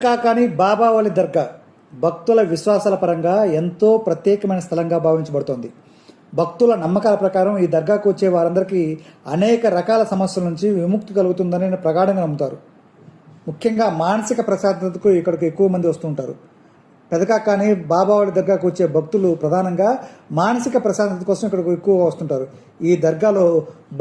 దర్గా కానీ బాబావళి దర్గా భక్తుల విశ్వాసాల పరంగా ఎంతో ప్రత్యేకమైన స్థలంగా భావించబడుతోంది. భక్తుల నమ్మకాల ప్రకారం ఈ దర్గాకు వచ్చే వారందరికీ అనేక రకాల సమస్యల నుంచి విముక్తి కలుగుతుందని ప్రగాఢంగా నమ్ముతారు. ముఖ్యంగా మానసిక ప్రశాంతతకు ఇక్కడికి ఎక్కువ మంది వస్తుంటారు. పెదకా కానీ బాబావాడి దర్గాకు వచ్చే భక్తులు ప్రధానంగా మానసిక ప్రశాంతత కోసం ఇక్కడికి ఎక్కువగా వస్తుంటారు. ఈ దర్గాలో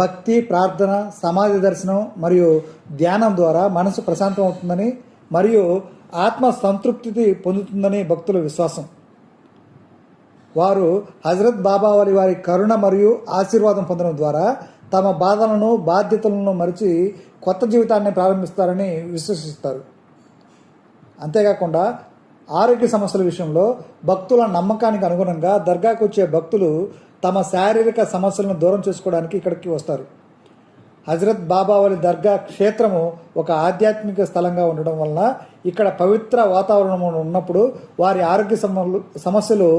భక్తి ప్రార్థన సమాధి దర్శనం మరియు ధ్యానం ద్వారా మనసు ప్రశాంతం అవుతుందని మరియు ఆత్మ సంతృప్తి పొందుతుందని భక్తుల విశ్వాసం. వారు హజరత్ బాబావారి వారి కరుణ మరియు ఆశీర్వాదం పొందడం ద్వారా తమ బాధలను బాధ్యతలను మరిచి కొత్త జీవితాన్ని ప్రారంభిస్తారని విశ్వసిస్తారు. అంతేకాకుండా ఆరోగ్య సమస్యల విషయంలో భక్తుల నమ్మకానికి అనుగుణంగా దర్గాకు వచ్చే భక్తులు తమ శారీరక సమస్యలను దూరం చేసుకోవడానికి ఇక్కడికి వస్తారు. హజరత్ బాబావలి దర్గా క్షేత్రము ఒక ఆధ్యాత్మిక స్థలంగా ఉండడం వలన ఇక్కడ పవిత్ర వాతావరణం ఉన్నప్పుడు వారి ఆరోగ్య సమలు సమస్యలు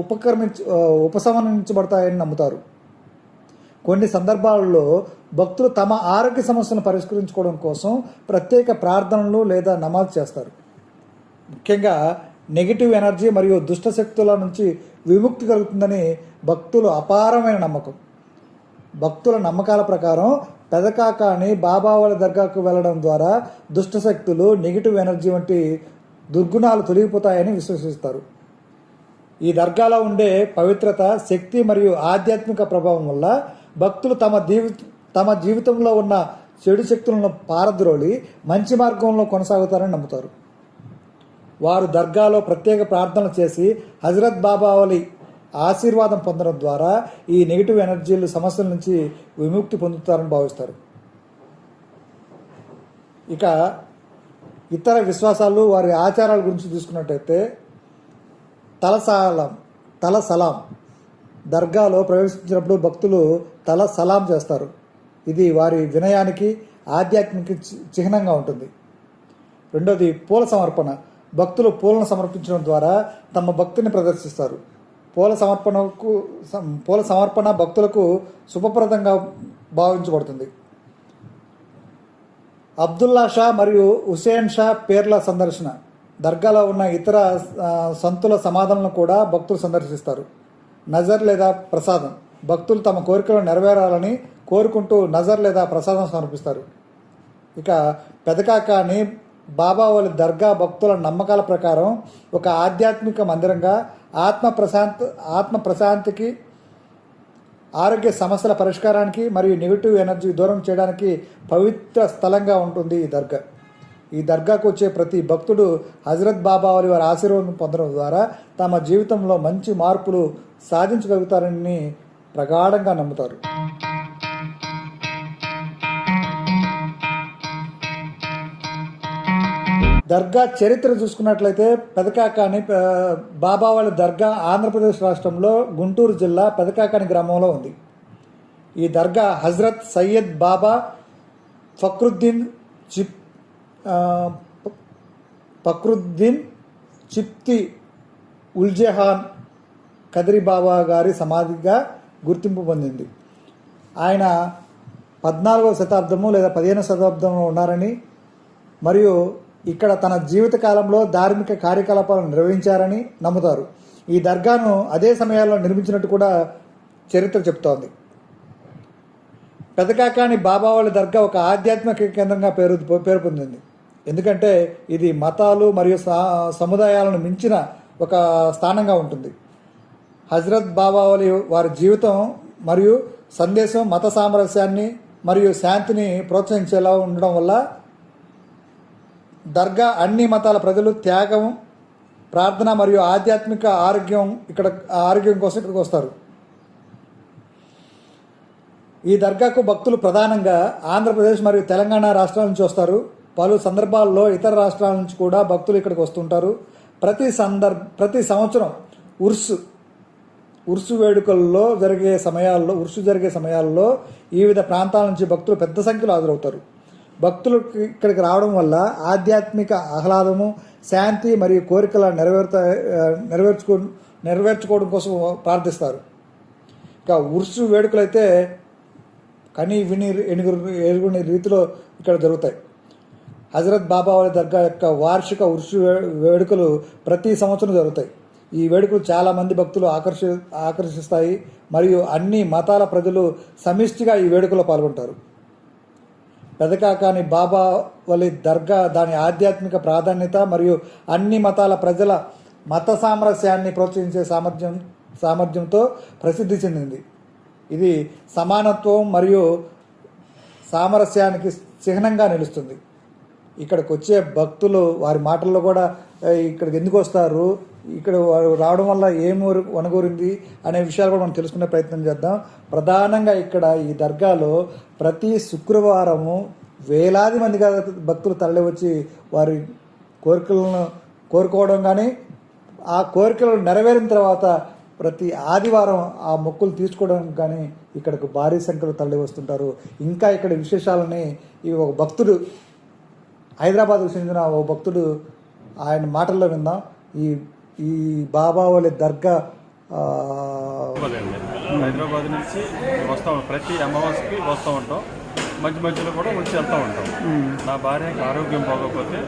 ఉపక్రమించ ఉపశమనించబడతాయని నమ్ముతారు. కొన్ని సందర్భాలలో భక్తులు తమ ఆరోగ్య సమస్యలను పరిష్కరించుకోవడం కోసం ప్రత్యేక ప్రార్థనలు లేదా నమాజ్ చేస్తారు. ముఖ్యంగా నెగిటివ్ ఎనర్జీ మరియు దుష్ట శక్తుల నుంచి విముక్తి కలుగుతుందని భక్తులు అపారమైన నమ్మకం. భక్తుల నమ్మకాల ప్రకారం పెదకాకాని వాళ్ళ దర్గాకు వెళ్ళడం ద్వారా దుష్ట శక్తులు నెగిటివ్ ఎనర్జీ వంటి దుర్గుణాలు తొలగిపోతాయని విశ్వసిస్తారు. ఈ దర్గాలో ఉండే పవిత్రత శక్తి మరియు ఆధ్యాత్మిక ప్రభావం వల్ల భక్తులు తమ జీవి తమ జీవితంలో ఉన్న చెడు శక్తులను పారద్రోలి మంచి మార్గంలో కొనసాగుతారని నమ్ముతారు. వారు దర్గాలో ప్రత్యేక ప్రార్థనలు చేసి హజరత్ బాబావలి ఆశీర్వాదం పొందడం ద్వారా ఈ నెగిటివ్ ఎనర్జీలు సమస్యల నుంచి విముక్తి పొందుతారని భావిస్తారు. ఇక ఇతర విశ్వాసాలు వారి ఆచారాల గురించి తీసుకున్నట్టయితే తలసాలం తల సలాం దర్గాలో ప్రవేశించినప్పుడు భక్తులు తల సలాం చేస్తారు. ఇది వారి వినయానికి ఆధ్యాత్మిక చి- చిహ్నంగా ఉంటుంది. రెండోది పూల సమర్పణ. భక్తులు పూలను సమర్పించడం ద్వారా తమ భక్తిని ప్రదర్శిస్తారు. పూల సమర్పణకు పూల సమర్పణ భక్తులకు శుభప్రదంగా భావించబడుతుంది. అబ్దుల్లా షా మరియు హుసేన్ షా పేర్ల సందర్శన. దర్గాలో ఉన్న ఇతర సంతుల సమాధులను కూడా భక్తులు సందర్శిస్తారు. నజర్ లేదా ప్రసాదం. భక్తులు తమ కోరికలు నెరవేరాలని కోరుకుంటూ నజర్ లేదా ప్రసాదం సమర్పిస్తారు. ఇక పెదకాకాని వాళ్ళ దర్గా భక్తుల నమ్మకాల ప్రకారం ఒక ఆధ్యాత్మిక మందిరంగా ఆత్మ ప్రశాంత ఆత్మ ప్రశాంతికి ఆరోగ్య సమస్యల పరిష్కారానికి మరియు నెగిటివ్ ఎనర్జీ దూరం చేయడానికి పవిత్ర స్థలంగా ఉంటుంది ఈ దర్గా. ఈ దర్గాకు వచ్చే ప్రతి భక్తుడు హజరత్ బాబా వారి వారి ఆశీర్వాదం పొందడం ద్వారా తమ జీవితంలో మంచి మార్పులు సాధించగలుగుతారని ప్రగాఢంగా నమ్ముతారు. దర్గా చరిత్ర చూసుకున్నట్లయితే పెదకాకాని ఆ, బాబావాళ్ళ దర్గా ఆంధ్రప్రదేశ్ రాష్ట్రంలో గుంటూరు జిల్లా పెదకాకాని గ్రామంలో ఉంది. ఈ దర్గా హజరత్ సయ్యద్ బాబా ఫక్రుద్దీన్ చిప్ ఫక్రుద్దీన్ చిప్తి ఉల్జెహాన్ కదిరి బాబా గారి సమాధిగా గుర్తింపు పొందింది. ఆయన పద్నాలుగవ శతాబ్దము లేదా పదిహేనవ శతాబ్దంలో ఉన్నారని మరియు ఇక్కడ తన జీవితకాలంలో ధార్మిక కార్యకలాపాలను నిర్వహించారని నమ్ముతారు. ఈ దర్గాను అదే సమయాల్లో నిర్మించినట్టు కూడా చరిత్ర చెప్తోంది. పెదకాకాని బాబావాళ్ళ దర్గా ఒక ఆధ్యాత్మిక కేంద్రంగా పేరు పేరు పొందింది. ఎందుకంటే ఇది మతాలు మరియు సా- సముదాయాలను మించిన ఒక స్థానంగా ఉంటుంది. హజరత్ బాబావలి వారి జీవితం మరియు సందేశం మత సామరస్యాన్ని మరియు శాంతిని ప్రోత్సహించేలా ఉండడం వల్ల దర్గా అన్ని మతాల ప్రజలు త్యాగం ప్రార్థన మరియు ఆధ్యాత్మిక ఆరోగ్యం ఇక్కడ ఆరోగ్యం కోసం ఇక్కడికి వస్తారు. ఈ దర్గాకు భక్తులు ప్రధానంగా ఆంధ్రప్రదేశ్ మరియు తెలంగాణ రాష్ట్రాల నుంచి వస్తారు. పలు సందర్భాల్లో ఇతర రాష్ట్రాల నుంచి కూడా భక్తులు ఇక్కడికి వస్తుంటారు. ప్రతి సందర్భ ప్రతి సంవత్సరం ఉర్సు ఉర్సు వేడుకల్లో జరిగే సమయాల్లో ఉర్సు జరిగే సమయాల్లో వివిధ ప్రాంతాల నుంచి భక్తులు పెద్ద సంఖ్యలో హాజరవుతారు. భక్తులు ఇక్కడికి రావడం వల్ల ఆధ్యాత్మిక ఆహ్లాదము శాంతి మరియు కోరికల నెరవేర్త నెరవేర్చుకో నెరవేర్చుకోవడం కోసం ప్రార్థిస్తారు. ఇక ఉరుసు వేడుకలు అయితే కని విని ఎనుగు ఎరుగుని రీతిలో ఇక్కడ జరుగుతాయి. హజరత్ బాబావళి దర్గా యొక్క వార్షిక ఉరుసు వేడుకలు ప్రతి సంవత్సరం జరుగుతాయి. ఈ వేడుకలు చాలామంది భక్తులు ఆకర్షి ఆకర్షిస్తాయి. మరియు అన్ని మతాల ప్రజలు సమిష్టిగా ఈ వేడుకలో పాల్గొంటారు. పెదకాకాని బాబా వలి దర్గా దాని ఆధ్యాత్మిక ప్రాధాన్యత మరియు అన్ని మతాల ప్రజల మత సామరస్యాన్ని ప్రోత్సహించే సామర్థ్యం సామర్థ్యంతో ప్రసిద్ధి చెందింది. ఇది సమానత్వం మరియు సామరస్యానికి చిహ్నంగా నిలుస్తుంది. ఇక్కడికి వచ్చే భక్తులు వారి మాటల్లో కూడా ఇక్కడికి ఎందుకు వస్తారు? ఇక్కడ వారు రావడం వల్ల ఏం వనగూరింది అనే విషయాలు కూడా మనం తెలుసుకునే ప్రయత్నం చేద్దాం. ప్రధానంగా ఇక్కడ ఈ దర్గాలో ప్రతి శుక్రవారము వేలాది మందిగా భక్తులు తరలి వచ్చి వారి కోరికలను కోరుకోవడం కానీ ఆ కోరికలు నెరవేరిన తర్వాత ప్రతి ఆదివారం ఆ మొక్కులు తీసుకోవడం కానీ ఇక్కడికి భారీ సంఖ్యలో తరలి వస్తుంటారు. ఇంకా ఇక్కడ విశేషాలని ఈ ఒక భక్తుడు హైదరాబాద్కు చెందిన ఓ భక్తుడు ఆయన మాటల్లో విందాం. ఈ ఈ బాబావళి దర్గా ఆ, అండి హైదరాబాద్ నుంచి వస్తూ. ఉంటాం ప్రతి అమావాస్యకి వస్తూ ఉంటాం. మధ్య మధ్యలో కూడా వచ్చి వెళ్తూ ఉంటాం. నా భార్యకి ఆరోగ్యం బాగోకపోతే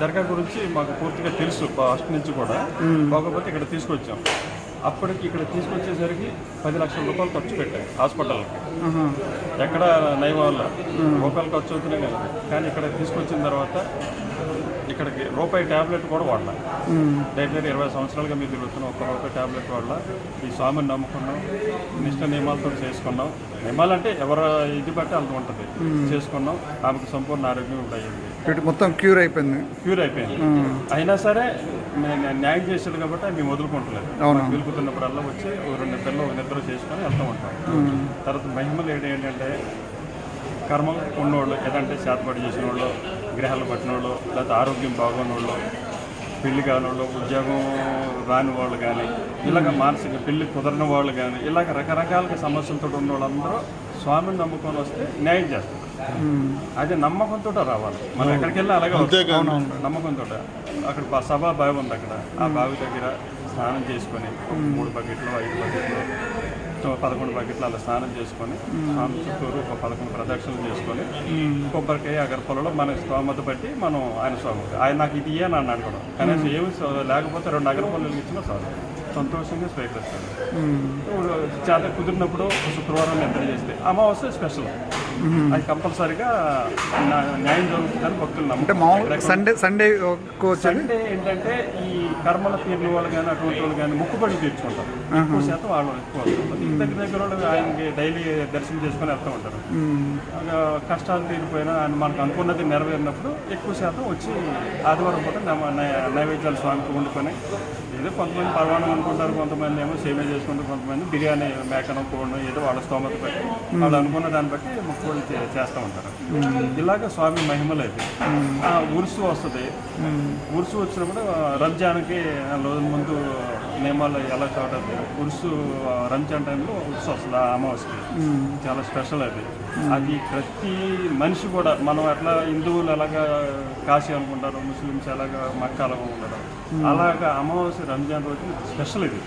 దర్గా గురించి మాకు పూర్తిగా తెలుసు ఫస్ట్ నుంచి కూడా. బాగోకపోతే ఇక్కడ తీసుకొచ్చాం. అప్పటికి ఇక్కడ తీసుకొచ్చేసరికి పది లక్షల రూపాయలు ఖర్చు పెట్టాం హాస్పిటల్కి. ఎక్కడ నయం వల్ల. రూపాయలు ఖర్చు అవుతున్నాయి కదా. కానీ ఇక్కడ తీసుకొచ్చిన తర్వాత ఇక్కడికి రూపాయి ట్యాబ్లెట్ కూడా వాడలా. దగ్గర ఇరవై సంవత్సరాలుగా మీరు తిరుగుతున్నాం. ఒక్క రూపాయి ట్యాబ్లెట్ వల్ల ఈ స్వామిని నమ్ముకున్నాం. నిష్ట నియమాలతో చేసుకున్నాం. నియమాలు అంటే ఎవరు ఇది బట్టి అంత ఉంటుంది. చేసుకున్నాం. ఆమెకు సంపూర్ణ ఆరోగ్యం ఇప్పుడు అయ్యింది. మొత్తం క్యూర్ అయిపోయింది. క్యూర్ అయిపోయింది. అయినా సరే న్యాయం చేసాడు కాబట్టి మేము వదులుకుంటలేదు. అవును. వెలుగుతున్నప్పుడల్లా వచ్చి రెండు పిల్లలు ఒక నిద్ర చేసుకొని వెళ్తూ ఉంటాం. తర్వాత మహిమలు ఏంటి ఏంటంటే కర్మం ఉన్నోళ్ళు ఏదంటే చేతపడి చేసిన వాళ్ళు గ్రహాలు పట్టిన వాళ్ళు లేకపోతే ఆరోగ్యం బాగున్న వాళ్ళు పెళ్ళి కాని వాళ్ళు ఉద్యోగం రాని వాళ్ళు కానీ ఇలాగ మానసిక పెళ్ళి కుదరని వాళ్ళు కానీ ఇలాగ రకరకాల సమస్యలతో ఉన్న వాళ్ళందరూ స్వామిని నమ్ముకొని వస్తే న్యాయం చేస్తారు. అదే నమ్మకంతో రావాలి. మనం ఎక్కడికి వెళ్ళి అలాగే. నమ్మకంతో అక్కడ సభా బావి ఉంది అక్కడ. ఆ బావి దగ్గర స్నానం చేసుకొని మూడు బకెట్లు ఐదు బకెట్లు పదకొండు బకెట్లు అలా స్నానం చేసుకొని స్నానం చుట్టూరు ఒక పదకొండు ప్రదక్షిణలు చేసుకొని కొబ్బరికాయ అగరపొలలో మన స్తోమత బట్టి మనం ఆయన స్వామి ఆయన నాకు ఇది ఇయ్యని అన్నాడు కూడా. కనీసం ఏమి లేకపోతే రెండు అగరపొలలు ఇచ్చినా చాలు. సంతోషంగా స్వీకరిస్తాడు. చేత కుదిరినప్పుడు శుక్రవారం నిద్ర చేస్తే అమావాస్య స్పెషల్. అది కంపల్సరిగా న్యాయం జరుగుతుందని భక్తులు మామూలు సండే సండే సండే ఏంటంటే ఈ కర్మల తీరిన వాళ్ళు కానీ అటువంటి వాళ్ళు కానీ ముక్కుబడి తీర్చుకుంటారు. ఎక్కువ శాతం వాళ్ళు ఎక్కువ దగ్గర దగ్గర వాళ్ళు ఆయనకి డైలీ దర్శనం చేసుకొని వెళ్తూ ఉంటారు. కష్టాలు తీరిపోయినా ఆయన మనకు అనుకున్నది నెరవేరినప్పుడు ఎక్కువ శాతం వచ్చి ఆదివారం పూట నైవేద్యాలు స్వామికి వండుకొని ఏదో కొంతమంది పర్వాణం అనుకుంటారు కొంతమంది ఏమో సేమే చేసుకుంటారు కొంతమంది బిర్యానీ మేకను కోడను ఏదో వాళ్ళ స్తోమత బట్టి వాళ్ళు అనుకున్న దాన్ని బట్టి ముక్కుబడి చే- చేస్తూ ఉంటారు. ఇలాగ స్వామి మహిమలు అయితే ఆ, ఉరుసు వస్తుంది. ఉరుసు వచ్చినప్పుడు రంజాన్కి రోజుల ముందు నియమాలు ఎలా చూడాలి ఉరుసు రంజాన్ టైంలో ఉరుసు వస్తుంది ఆ అమావాస్యకి. చాలా స్పెషల్ అది అది ప్రతి మనిషి కూడా మనం ఎట్లా హిందువులు ఎలాగా కాశీ అనుకుంటారు ముస్లిమ్స్ ఎలాగా మక్కా అలాగా ఉంటారు అలాగా అమావాస్య రంజాన్ రోజు స్పెషల్ ఇది.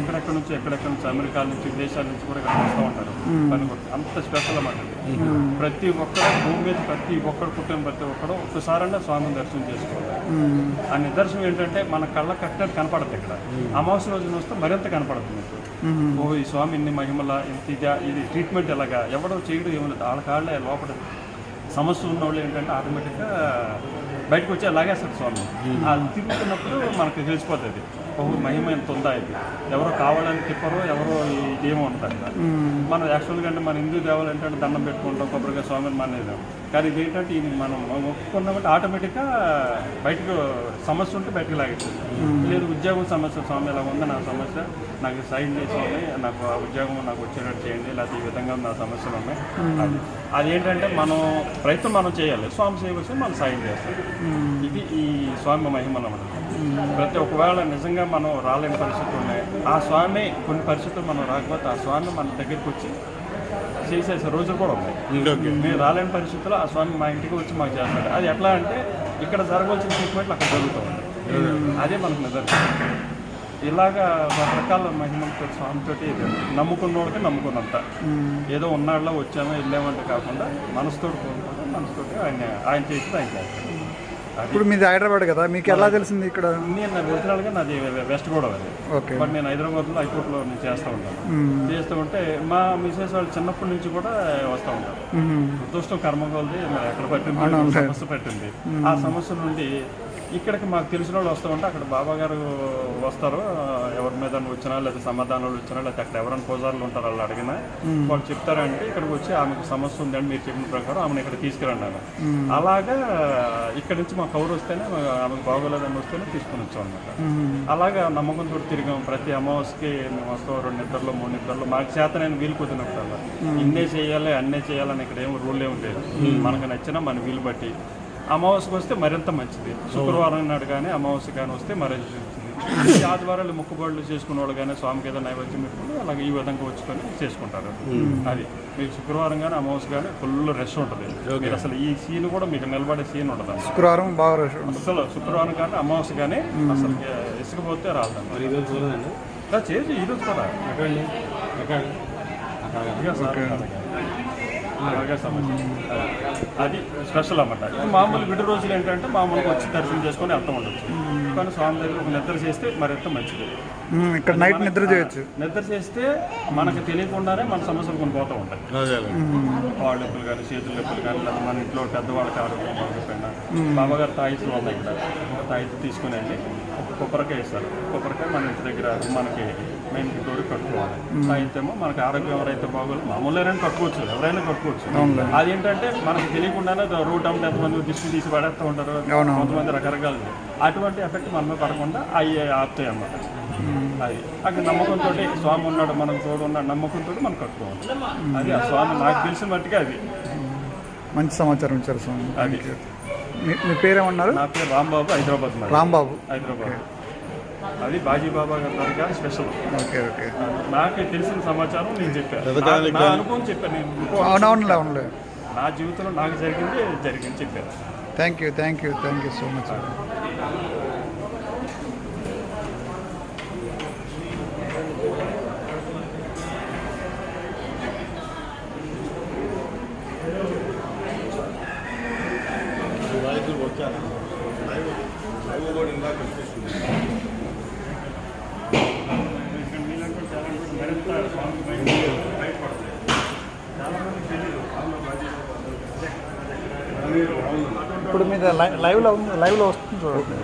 ఎక్కడెక్కడ నుంచి ఎక్కడెక్కడ నుంచి అమెరికా నుంచి విదేశాల నుంచి కూడా ఇక్కడ వస్తూ ఉంటారు. అంత స్పెషల్ అన్నమాట. ప్రతి ఒక్కరు భూమి మీద ప్రతి ఒక్కరు పుట్టిన ప్రతి ఒక్కరు ఒక్కసారైనా స్వామిని దర్శనం చేసుకోవాలి. ఆ నిదర్శనం ఏంటంటే మన కళ్ళ కట్టినట్టు కనపడదు ఇక్కడ. అమావాస్య రోజున వస్తే మరింత కనపడుతుంది. ఓ ఈ స్వామి ఇన్ని మహిమల ఇంత ఇదా ఇది ట్రీట్మెంట్ ఎలాగా? ఎవడో చేయడం ఏమలేదు వాళ్ళ కాళ్ళే లోపల సమస్య ఉన్న వాళ్ళు ఏంటంటే ఆటోమేటిక్గా బయటకు వచ్చి లాగేస్తారు స్వామి. అది తిరుగుతున్నప్పుడు మనకు తెలిసిపోతుంది. ఓహో మహిమ ఎంత ఉందా ఇది ఎవరో కావాలని తిప్పరు ఎవరో ఇదేమో ఉంటారు. మనం యాక్చువల్గా అంటే మన హిందూ దేవాలు ఏంటంటే దండం పెట్టుకుంటాం కొబ్బరిగా స్వామిని మానేది కానీ ఇది ఏంటంటే ఇది మనం ఒప్పుకున్నామంటే ఆటోమేటిక్గా బయటకు సమస్య ఉంటే బయటకు లాగేస్తుంది లేదు ఉద్యోగం సమస్య స్వామి ఇలా ఉంది నా సమస్య నాకు సైన్ చేసేయండి నాకు ఆ ఉద్యోగం నాకు వచ్చేటట్టు చేయండి లేకపోతే ఈ విధంగా నా సమస్యలు ఉన్నాయి అది అదేంటంటే మనం ప్రయత్నం మనం చేయాలి స్వామి సేవ వస్తే మనం సాయం చేస్తాం ఇది ఈ స్వామి మహిమలు అన్నమాట ప్రతి ఒకవేళ నిజంగా మనం రాలేని పరిస్థితులు ఉన్నాయి ఆ స్వామి కొన్ని పరిస్థితులు మనం రాకపోతే ఆ స్వామి మన దగ్గరికి వచ్చి చేసేసే రోజులు కూడా ఉన్నాయి. మేము. రాలేని పరిస్థితుల్లో ఆ స్వామి మా ఇంటికి వచ్చి మాకు చేస్తాడు. అది ఎట్లా అంటే ఇక్కడ జరగవలసిన ట్రీట్మెంట్లు అక్కడ జరుగుతూ ఉంది. అదే మనకు నిదర్శనం ఇలాగా రకరకాల మహిమలతో స్వామితోటి ఇది నమ్ముకున్నోడికి నమ్ముకున్నంత. ఏదో ఉన్నాళ్ళలో వచ్చామో వెళ్ళామంటే కాకుండా మనసుతో కోరుకుంటే మనసుతోటి ఆయన ఆయన చేసి ఆయన చేస్తాడు. ఇప్పుడు మీది హైదరాబాద్ కదా మీకు ఎలా తెలిసింది ఇక్కడ? నేను ఒరిజినల్గా నాది వెస్ట్ గోదావరి. ఓకే. బట్ నేను హైదరాబాద్లో హైకోర్టులో నేను చేస్తూ ఉంటాను. చేస్తూ ఉంటే మా మిసెస్ వాళ్ళు చిన్నప్పటి నుంచి కూడా వస్తూ ఉంటారు. దుష్టం కర్మ కొలది ఎక్కడ పట్టింది? సమస్య పట్టింది. ఆ సమస్య నుండి ఇక్కడికి మాకు తెలిసిన వాళ్ళు వస్తూ ఉంటే అక్కడ బాబా గారు వస్తారు. ఎవరి మీద వచ్చినా లేదా సమాధానాలు వచ్చినా లేదా అక్కడ ఎవరైనా పూజారులు ఉంటారు వాళ్ళు అడిగినా వాళ్ళు చెప్తారంటే ఇక్కడికి వచ్చి ఆమెకు సమస్య ఉందని మీరు చెప్పిన ప్రకారం ఆమెను ఇక్కడ తీసుకురండి అలాగా ఇక్కడ నుంచి మా కౌరు వస్తేనే ఆమెకు బాగోలేదని వస్తేనే తీసుకుని వచ్చాం అనమాట అలాగా నమ్మకంతో తిరిగాం. ప్రతి అమావాస్యకి మేము వస్తాం రెండు నిద్రలో మూడు నిద్రలో మాకు చేత నేను వీలు కుదిరినప్పుడు ఇన్నే చేయాలి అన్నే చేయాలని ఇక్కడ ఏం రూల్ ఏమి లేదు. మనకు నచ్చిన మన వీలు బట్టి అమావాస్యకు వస్తే మరింత మంచిది. శుక్రవారం నాడు కానీ అమావాస్య కానీ వస్తే మరింత మంచిది. ఈ ఆదివారాలు మొక్కుబడులు చేసుకునే వాళ్ళు కానీ స్వామికి ఏదైనా నైవేద్యం పెట్టుకుని అలాగే ఈ విధంగా వచ్చుకొని చేసుకుంటారు. అది. మీకు శుక్రవారం కానీ అమావాస్య కానీ ఫుల్ రష్ ఉంటుంది. మీరు అసలు ఈ సీన్ కూడా మీకు నిలబడే సీన్ ఉండదు శుక్రవారం బాగా రష్. అసలు శుక్రవారం కానీ అమావాస్య కానీ అసలు ఇసుకపోతే రాదండి ఇలా చేసి ఈరోజు కూడా. అలాగే సమస్య. అది స్పెషల్ అన్నమాట. ఇది మామూలు విడి రోజులు ఏంటంటే మామూలుగా వచ్చి దర్శనం చేసుకొని వెళ్తూ ఉండొచ్చు. కానీ స్వామి దగ్గర ఒక నిద్ర చేస్తే మరింత మంచిది. ఉమ్, ఇక్కడ నైట్ నిద్ర చేయొచ్చు. నిద్ర చేస్తే మనకు తెలియకుండానే మన సమస్యలు కొన్ని పోతూ ఉంటాయి. కాళ్ళు నొప్పులు కానీ చేతుల నొప్పులు కానీ లేదా మన ఇంట్లో పెద్దవాళ్ళకి ఆరోగ్యం బాగోకపోయినా బాబాగారు తాయితులు ఉన్నాయి ఇక్కడ. తాయితు తీసుకుని వెళ్ళి కొబ్బరికాయ ఇస్తారు కొబ్బరికాయ మన ఇంటి దగ్గర మనకి మెయిన్ డోర్ కట్టుకోవాలి తాయితేమో మనకి ఆరోగ్యం ఎవరైతే బాగోలేదు మామూలు ఎవరైనా కట్టుకోవచ్చు. ఎవరైనా కట్టుకోవచ్చు. అదేంటంటే మనకి తెలియకుండానే రూట్ అమ్మటి ఎంతమంది దిష్టి తీసి పడేస్తూ ఉంటారు. కొంతమంది రకరకాలు. అటువంటి ఎఫెక్ట్ మన మీద పడకుండా అవి ఆపుతాయి అన్నమాట అది. అక్కడ నమ్మకంతో స్వామి ఉన్నాడు మనకు తోడు ఉన్నాడు నమ్మకంతో మనం కట్టుకోవాలి. అది ఆ స్వామి నాకు తెలిసిన మట్టుగా అది. మంచి సమాచారం ఇచ్చారు స్వామి. అది. మీ పేరేమన్నారు? నా పేరు రాంబాబు హైదరాబాద్ మరి రాంబాబు. హైదరాబాద్. అది బాజీ బాబా గారి దర్గా స్పెషల్. Okay okay. నాకు తెలిసిన సమాచారం నేను చెప్పాను. నా- నా అనుభవం చెప్పాను నేను. ఇంకో- అవునవునులే అవునులే. నా జీవితంలో నాకు జరిగింది జరిగింది చెప్పాను. Thank you thank you thank you so much. ఇప్పుడు మీద లైవ్లో లైవ్లో వస్తుంది చూడండి.